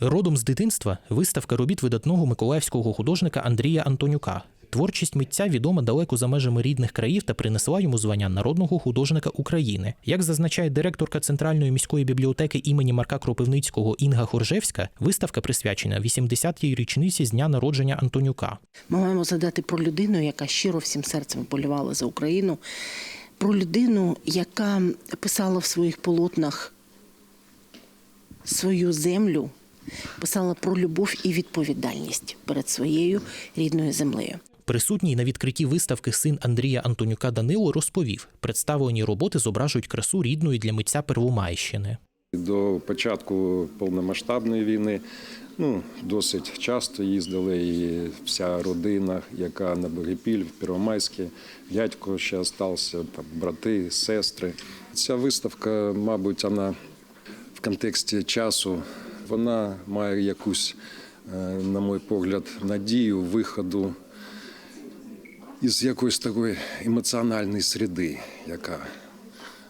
Родом з дитинства виставка робіт видатного миколаївського художника Андрія Антонюка. Творчість митця відома далеко за межами рідних країв та принесла йому звання народного художника України. Як зазначає директорка Центральної міської бібліотеки імені Марка Кропивницького Інга Хоржевська, виставка присвячена 80-й річниці з дня народження Антонюка. Ми маємо згадати про людину, яка щиро всім серцем болівала за Україну, про людину, яка писала в своїх полотнах свою землю, писала про любов і відповідальність перед своєю рідною землею. Присутній на відкритті виставки син Андрія Антонюка Данило розповів, представлені роботи зображують красу рідної для митця Первомайщини. До початку повномасштабної війни ну, досить часто їздили і вся родина, яка на Богипіль, в Первомайське, дядько ще залишився, там, брати, сестри. Ця виставка, мабуть, вона в контексті часу, вона має якусь, е, на мій погляд, надію виходу із якоїсь такої емоціональної середи, яка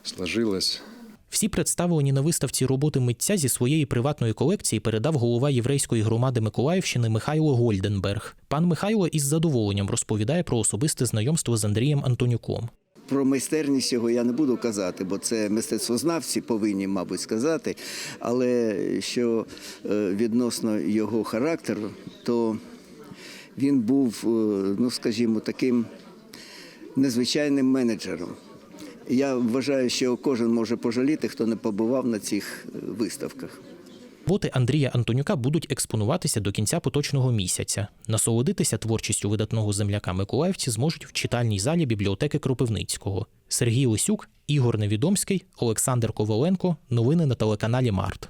сложилась. Всі представлені на виставці роботи митця зі своєї приватної колекції передав голова єврейської громади Миколаївщини Михайло Гольденберг. Пан Михайло із задоволенням розповідає про особисте знайомство з Андрієм Антонюком. Про майстерність його я не буду казати, бо це мистецтвознавці повинні, мабуть, сказати. Але що е, відносно його характеру, то він був, е, ну скажімо, таким незвичайним менеджером. Я вважаю, що кожен може пожаліти, хто не побував на цих е, виставках. Роботи Андрія Антонюка будуть експонуватися до кінця поточного місяця. Насолодитися творчістю видатного земляка Миколаївці зможуть в читальній залі бібліотеки Кропивницького. Сергій Лисюк, Ігор Невідомський, Олександр Коваленко. Новини на телеканалі Март.